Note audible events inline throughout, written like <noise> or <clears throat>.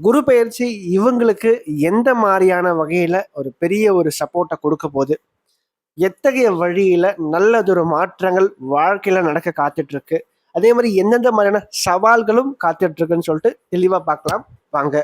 குரு பயிற்சி இவங்களுக்கு எந்த மாதிரியான வகையில் ஒரு பெரிய ஒரு சப்போர்ட்டை கொடுக்க போகுது? எத்தகைய வழியில் நல்லதொரு மாற்றங்கள் வாழ்க்கையில் நடக்க காத்துட்டு இருக்கு அதே மாதிரி எந்தெந்த மாதிரியான சவால்களும் காத்துட்டு இருக்குன்னு சொல்லிட்டு தெளிவாக பார்க்கலாம். வாங்க.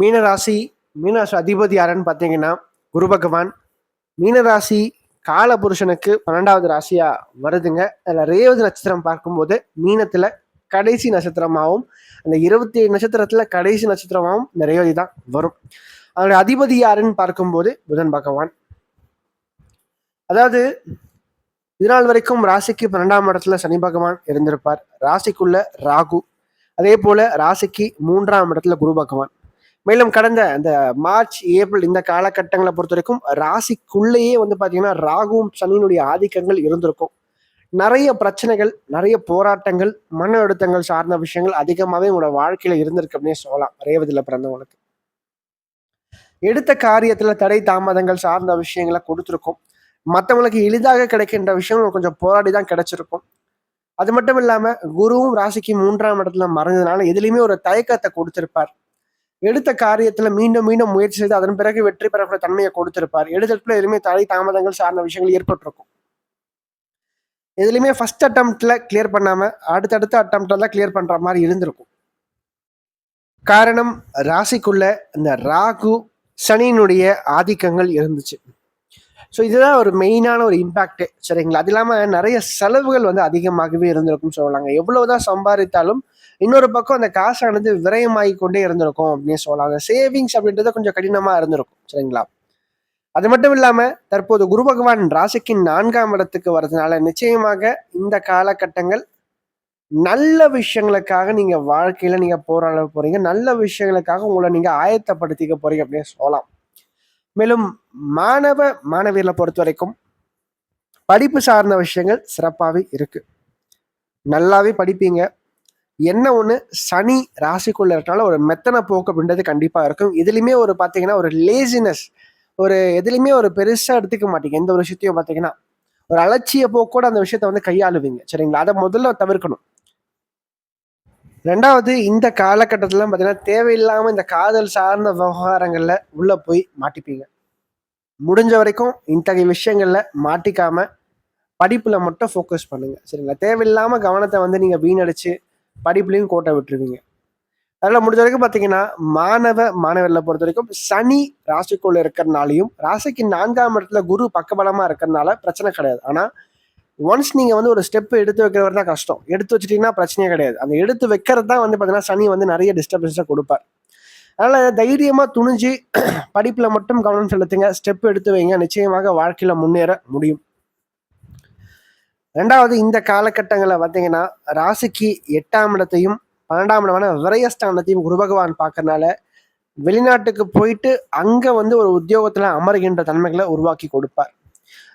மீனராசி மீனராசி அதிபதி யாருன்னு பார்த்தீங்கன்னா குரு பகவான். மீனராசி காலபுருஷனுக்கு பன்னெண்டாவது ராசியா வருதுங்க. அதில் ரேவதி நட்சத்திரம் பார்க்கும்போது மீனத்துல கடைசி நட்சத்திரமாகவும் அந்த இருபத்தி ஏழு நட்சத்திரத்துல கடைசி நட்சத்திரமாகவும் நிறைய தான் வரும். அதனுடைய அதிபதி யாருன்னு பார்க்கும்போது புதன் பகவான். அதாவது இதனால் வரைக்கும் ராசிக்கு பன்னெண்டாம் இடத்துல சனி பகவான் இருந்திருப்பார். ராசிக்குள்ள ராகு. அதே போல ராசிக்கு மூன்றாம் இடத்துல குரு பகவான். மேலும் கடந்த அந்த மார்ச் ஏப்ரல் இந்த காலகட்டங்களை பொறுத்த வரைக்கும் ராசிக்குள்ளேயே வந்து பார்த்தீங்கன்னா ராகுவும் சனியினுடைய ஆதிக்கங்கள் இருந்திருக்கும். நிறைய பிரச்சனைகள் நிறைய போராட்டங்கள் மன அழுத்தங்கள் சார்ந்த விஷயங்கள் அதிகமாகவே உங்களோட வாழ்க்கையில இருந்திருக்கு அப்படின்னு சொல்லலாம். ரேவதியில் பிறந்தவங்களுக்கு. எடுத்த காரியத்துல தடை தாமதங்கள் சார்ந்த விஷயங்களை கொடுத்துருக்கும். மற்றவங்களுக்கு எளிதாக கிடைக்கின்ற விஷயம் கொஞ்சம் போராடி தான் கிடைச்சிருக்கும். அது மட்டும் இல்லாம குருவும் ராசிக்கு மூன்றாம் இடத்துல மறைஞ்சதுனால எதுலையுமே ஒரு தயக்கத்தை கொடுத்திருப்பார். எடுத்த காரியத்துல மீண்டும் மீண்டும் முயற்சி செய்து அதன் பிறகு வெற்றி பெறக்கூடிய தன்மையை கொடுத்திருப்பார். இடத்துல எதுவுமே தடை தாமதங்கள் சார்ந்த விஷயங்கள் ஏற்பட்டிருக்கும். எதுலையுமே ஃபர்ஸ்ட் அட்டம்ப்டில் கிளியர் பண்ணாமல் அடுத்தடுத்த அட்டம்ப்டில் தான் கிளியர் பண்ணுற மாதிரி இருந்திருக்கும். காரணம் ராசிக்குள்ள இந்த ராகு சனியினுடைய ஆதிக்கங்கள் இருந்துச்சு. ஸோ இதுதான் ஒரு மெயினான ஒரு இம்பாக்ட் சரிங்களா? அது இல்லாமல் நிறைய செலவுகள் வந்து அதிகமாகவே இருந்திருக்கும்னு சொல்லலாங்க எவ்வளவுதான் சம்பாதித்தாலும் இன்னொரு பக்கம் அந்த காசானது விரயமாகி கொண்டே இருந்திருக்கும் அப்படின்னு சொல்லலாம் சேவிங்ஸ் அப்படின்றது கொஞ்சம் கடினமாக இருந்திருக்கும். சரிங்களா? அது மட்டும் இல்லாம தற்போது குரு பகவான் ராசிக்கு நான்காம் இடத்துக்கு வர்றதுனால நிச்சயமாக இந்த காலகட்டங்கள் நல்ல விஷயங்களுக்காக நீங்க வாழ்க்கையில நீங்க போராட போறீங்க. நல்ல விஷயங்களுக்காக உங்களை நீங்க ஆயத்தப்படுத்திக்க போறீங்க அப்படின்னு சொல்லலாம். மேலும் மாணவ மாணவியர்களை பொறுத்த வரைக்கும் படிப்பு சார்ந்த விஷயங்கள் சிறப்பாகவே இருக்கு. நல்லாவே படிப்பீங்க. என்ன ஒன்று சனி ராசிக்குள்ள இருக்கனால ஒரு மெத்தனை போக்கு அப்படின்றது கண்டிப்பாக இருக்கும். இதுலையுமே ஒரு பார்த்தீங்கன்னா ஒரு லேசினஸ் ஒரு எதுலையுமே ஒரு பெருசாக எடுத்துக்க மாட்டீங்க. எந்த ஒரு விஷயத்தையும் பார்த்தீங்கன்னா ஒரு அலட்சிய போக்கோட அந்த விஷயத்த வந்து கையாளுவீங்க. சரிங்களா? அதை முதல்ல தவிர்க்கணும். ரெண்டாவது இந்த காலகட்டத்தில் பார்த்தீங்கன்னா தேவையில்லாமல் இந்த காதல் சார்ந்த விவகாரங்களில் உள்ளே போய் மாட்டிப்பீங்க. முடிஞ்ச வரைக்கும் இத்தகைய விஷயங்களில் மாட்டிக்காமல் படிப்பில் மட்டும் ஃபோக்கஸ் பண்ணுங்கள் சரிங்களா? தேவையில்லாமல் கவனத்தை வந்து நீங்கள் வீணடிச்சு படிப்புலையும் கோட்டை விட்டுருவீங்க. அதனால் முடிஞ்ச வரைக்கும் பார்த்தீங்கன்னா மாணவ மாணவர்களை பொறுத்த வரைக்கும் சனி ராசிக்குள்ள இருக்கிறனாலையும் ராசிக்கு நான்காம் இடத்துல குரு பக்கபலமாக இருக்கிறனால பிரச்சனை கிடையாது. ஆனால் ஒன்ஸ் நீங்கள் வந்து ஒரு ஸ்டெப் எடுத்து வைக்கிறவர் தான் கஷ்டம். எடுத்து வச்சிட்டிங்கன்னா பிரச்சனையே கிடையாது. அந்த எடுத்து வைக்கிறது தான் வந்து பார்த்தீங்கன்னா சனி வந்து நிறைய டிஸ்டர்பன்ஸை கொடுப்பார். அதனால் தைரியமாக துணிஞ்சு படிப்பில் மட்டும் கவனம் செலுத்துங்க. ஸ்டெப் எடுத்து வைங்க. நிச்சயமாக வாழ்க்கையில் முன்னேற முடியும். ரெண்டாவது இந்த காலகட்டங்களில் பார்த்தீங்கன்னா ராசிக்கு எட்டாம் இடத்தையும் பன்னெண்டாம் இடமான விரயஸ்தானத்தையும் குரு பகவான் பார்க்கறனால வெளிநாட்டுக்கு போயிட்டு அங்க வந்து ஒரு உத்தியோகத்துல அமர்கின்ற தன்மைகளை உருவாக்கி கொடுப்பார்.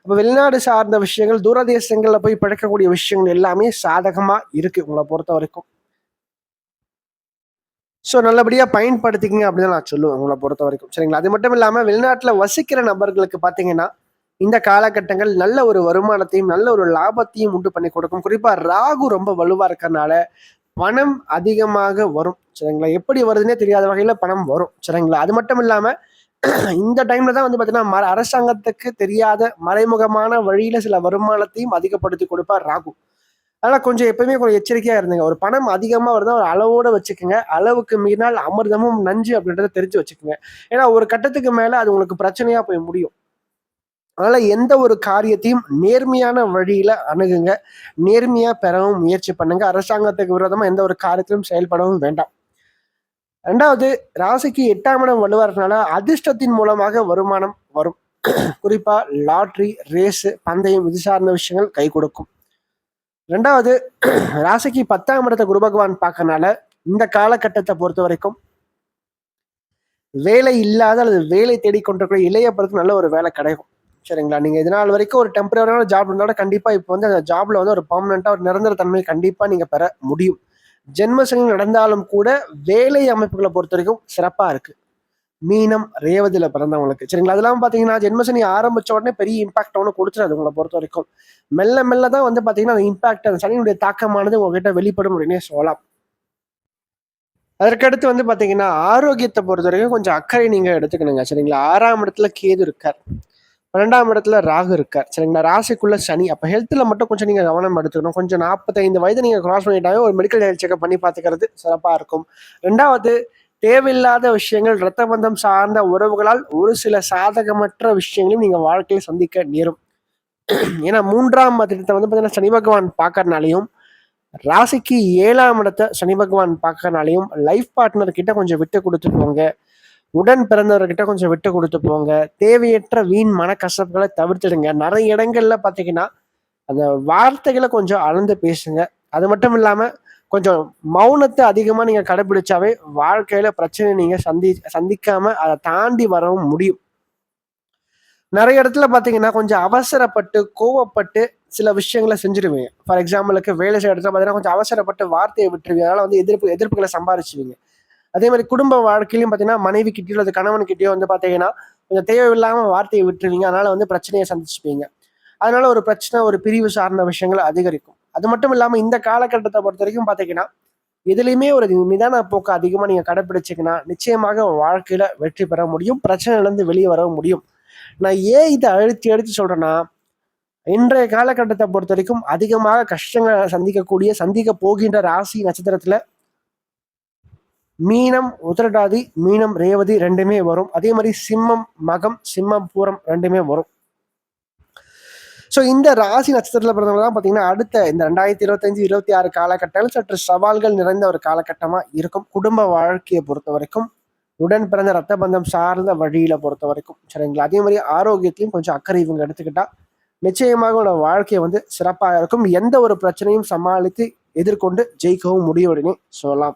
அப்ப வெளிநாடு சார்ந்த விஷயங்கள் தூரதேசங்கள்ல போய் பிழைக்கக்கூடிய விஷயங்கள் எல்லாமே சாதகமா இருக்கு உங்களை பொறுத்த வரைக்கும். ஸோ நல்லபடியா பயன்படுத்திக்கிங்க அப்படின்னு நான் சொல்லுவேன் உங்களை பொறுத்த வரைக்கும். சரிங்களா? அது மட்டும் இல்லாம வெளிநாட்டுல வசிக்கிற நபர்களுக்கு பாத்தீங்கன்னா இந்த காலகட்டங்கள் நல்ல ஒரு வருமானத்தையும் நல்ல ஒரு லாபத்தையும் உண்டு பண்ணி கொடுக்கும். குறிப்பா ராகு ரொம்ப வலுவா இருக்கிறதுனால பணம் அதிகமாக வரும் சரிங்களா? எப்படி வருதுன்னே தெரியாத வகையில் பணம் வரும் சரிங்களா? அது மட்டும் இல்லாமல் <clears throat> இந்த டைம்ல தான் வந்து பார்த்தீங்கன்னா ம அரசாங்கத்துக்கு தெரியாத மறைமுகமான வழியில சில வருமானத்தையும் அதிகப்படுத்தி கொடுப்பார் ராகு. அதனால கொஞ்சம் எப்பயுமே கொஞ்சம் எச்சரிக்கையா இருந்துங்க. ஒரு பணம் அதிகமா வருதா ஒரு அளவோட வச்சுக்கோங்க. அளவுக்கு மீறினால் அமிர்தமும் நஞ்சு அப்படின்றத தெரிஞ்சு வச்சுக்கோங்க. ஏன்னா ஒரு கட்டத்துக்கு மேல அது உங்களுக்கு பிரச்சனையா போய் முடியும். அதனால எந்த ஒரு காரியத்தையும் நேர்மையான வழியில அணுகுங்க. நேர்மையா பெறவும் முயற்சி பண்ணுங்க. அரசாங்கத்துக்கு விரோதமா எந்த ஒரு காரியத்திலும் செயல்படவும் வேண்டாம். ரெண்டாவது ராசிக்கு எட்டாம் இடம் வலுவாருனால அதிர்ஷ்டத்தின் மூலமாக வருமானம் வரும். குறிப்பா லாட்ரி ரேஸு பந்தயம் இது சார்ந்த விஷயங்கள் கை கொடுக்கும். ரெண்டாவது ராசிக்கு பத்தாம் இடத்தை குரு பகவான் பார்க்கறனால இந்த காலகட்டத்தை பொறுத்த வரைக்கும் வேலை இல்லாத அல்லது வேலை தேடிக்கொண்டிருக்கிற இளைய பிறகு நல்ல ஒரு வேலை கிடைக்கும். சரிங்களா? நீங்க இதனால் வரைக்கும் ஒரு டெம்பரரியான ஜாப் இருந்தாலும் கண்டிப்பாக இப்போ வந்து அந்த ஜாப்ல வந்து ஒரு பர்மனெண்ட்டாக ஒரு நிரந்தர தன்மை கண்டிப்பாக நீங்கள் பெற முடியும். ஜென்மசனி நடந்தாலும் கூட வேலை அமைப்புகளை பொறுத்த வரைக்கும் சிறப்பாக இருக்கு. மீனம் ரேவதியில பிறந்தவங்களுக்கு. சரிங்களா? அதெல்லாம் பார்த்தீங்கன்னா ஜென்மசனி ஆரம்பிச்ச உடனே பெரிய இம்பாக்ட் ஒன்று கொடுத்துருது உங்களை பொறுத்த வரைக்கும். மெல்ல மெல்ல தான் வந்து பார்த்தீங்கன்னா அந்த இம்பாக்ட் அந்த சனியுடைய தாக்கமானது உங்ககிட்ட வெளிப்படும் அப்படின்னே சொல்லலாம். அதற்கடுத்து வந்து பார்த்தீங்கன்னா ஆரோக்கியத்தை பொறுத்த வரைக்கும் கொஞ்சம் அக்கறை நீங்கள் எடுத்துக்கணுங்க. சரிங்களா? ஆறாம் இடத்துல கேது இருக்கார். பன்னெண்டாம் இடத்துல ராகு இருக்கார். சரிங்களா? ராசிக்குள்ள சனி. அப்போ ஹெல்த்தில் மட்டும் கொஞ்சம் நீங்கள் கவனம் எடுத்துக்கணும். கொஞ்சம் நாற்பத்தைந்து வயது நீங்கள் கிராஸ் பண்ணிட்டாவே ஒரு மெடிக்கல் ஹெல்த் செக்அப் பண்ணி பார்த்துக்கிறது சிறப்பாக இருக்கும். ரெண்டாவது தேவையில்லாத விஷயங்கள் இரத்த பந்தம் சார்ந்த உறவுகளால் ஒரு சில சாதகமற்ற விஷயங்களையும் நீங்கள் வாழ்க்கையில் சந்திக்க நேரும். ஏன்னா மூன்றாம் மதத்தை வந்து பார்த்தீங்கன்னா சனி பகவான் பார்க்கறனாலையும் ராசிக்கு ஏழாம் இடத்தை சனி பகவான் பார்க்கறனாலையும் லைஃப் பார்ட்னர் கிட்ட கொஞ்சம் விட்டு கொடுத்துருவாங்க உடன் பிறந்தவர்கிட்ட கொஞ்சம் விட்டு கொடுத்து போங்க. தேவையற்ற வீண் மனக்கசப்புகளை தவிர்த்துடுங்க. நிறைய இடங்கள்ல பார்த்தீங்கன்னா அந்த வார்த்தைகளை கொஞ்சம் அளந்து பேசுங்க. அது மட்டும் இல்லாம கொஞ்சம் மௌனத்தை அதிகமாக நீங்கள் கடைபிடிச்சாவே வாழ்க்கையில பிரச்சனை நீங்கள் சந்தி சந்திக்காம அதை தாண்டி வரவும் முடியும். நிறைய இடத்துல பார்த்தீங்கன்னா கொஞ்சம் அவசரப்பட்டு கோவப்பட்டு சில விஷயங்களை செஞ்சிருவீங்க. ஃபார் எக்ஸாம்பிளுக்கு வேலை செய்ய இடத்துல பார்த்தீங்கன்னா கொஞ்சம் அவசரப்பட்டு வார்த்தையை விட்டுருவீங்க. அதனால வந்து எதிர்ப்பு எதிர்ப்புகளை சம்பாரிச்சுவீங்க. அதே மாதிரி குடும்ப வாழ்க்கையிலும் பார்த்தீங்கன்னா மனைவி கிட்டயோ அல்லது கணவன் கிட்டயோ வந்து பார்த்தீங்கன்னா கொஞ்சம் தேவையில்லாமல் வார்த்தையை விட்டுருவீங்க. அதனால வந்து பிரச்சனையை சந்திச்சுப்பீங்க. அதனால ஒரு பிரச்சனை ஒரு பிரிவு சார்ந்த விஷயங்கள் அதிகரிக்கும். அது மட்டும் இல்லாமல் இந்த காலகட்டத்தை பொறுத்த வரைக்கும் பார்த்தீங்கன்னா எதுலேயுமே ஒரு நிதான போக்கு அதிகமாக நீங்கள் கடைப்பிடிச்சிங்கன்னா நிச்சயமாக வாழ்க்கையில் வெற்றி பெற முடியும். பிரச்சனையிலேருந்து வெளியே வர முடியும். நான் ஏன் இதை அழுத்தி அழுத்தி சொல்கிறேன்னா இன்றைய காலகட்டத்தை பொறுத்த வரைக்கும் அதிகமாக கஷ்டங்களை சந்திக்கக்கூடிய சந்திக்க போகின்ற ராசி நட்சத்திரத்தில் மீனம் உத்திரட்டாதி மீனம் ரேவதி ரெண்டுமே வரும். அதே மாதிரி சிம்மம் மகம் சிம்மம் பூரம் ரெண்டுமே வரும். ஸோ இந்த ராசி நட்சத்திரத்தில் பிறந்தவங்க தான் பார்த்தீங்கன்னா அடுத்த இந்த ரெண்டாயிரத்தி இருபத்தஞ்சு இருபத்தி ஆறு காலகட்டங்கள் சற்று சவால்கள் நிறைந்த ஒரு காலகட்டமாக இருக்கும். குடும்ப வாழ்க்கையை பொறுத்த வரைக்கும் உடன் பிறந்த ரத்த பந்தம் சார்ந்த வழியில பொறுத்த வரைக்கும் சரிங்களா? அதே மாதிரி ஆரோக்கியத்தையும் கொஞ்சம் அக்கறை இவங்க எடுத்துக்கிட்டா நிச்சயமாக உங்களோட வாழ்க்கையை வந்து சிறப்பாக இருக்கும். எந்த ஒரு பிரச்சனையும் சமாளித்து எதிர்கொண்டு ஜெயிக்கவும் முடியும் அப்படின்னு சொல்லலாம்.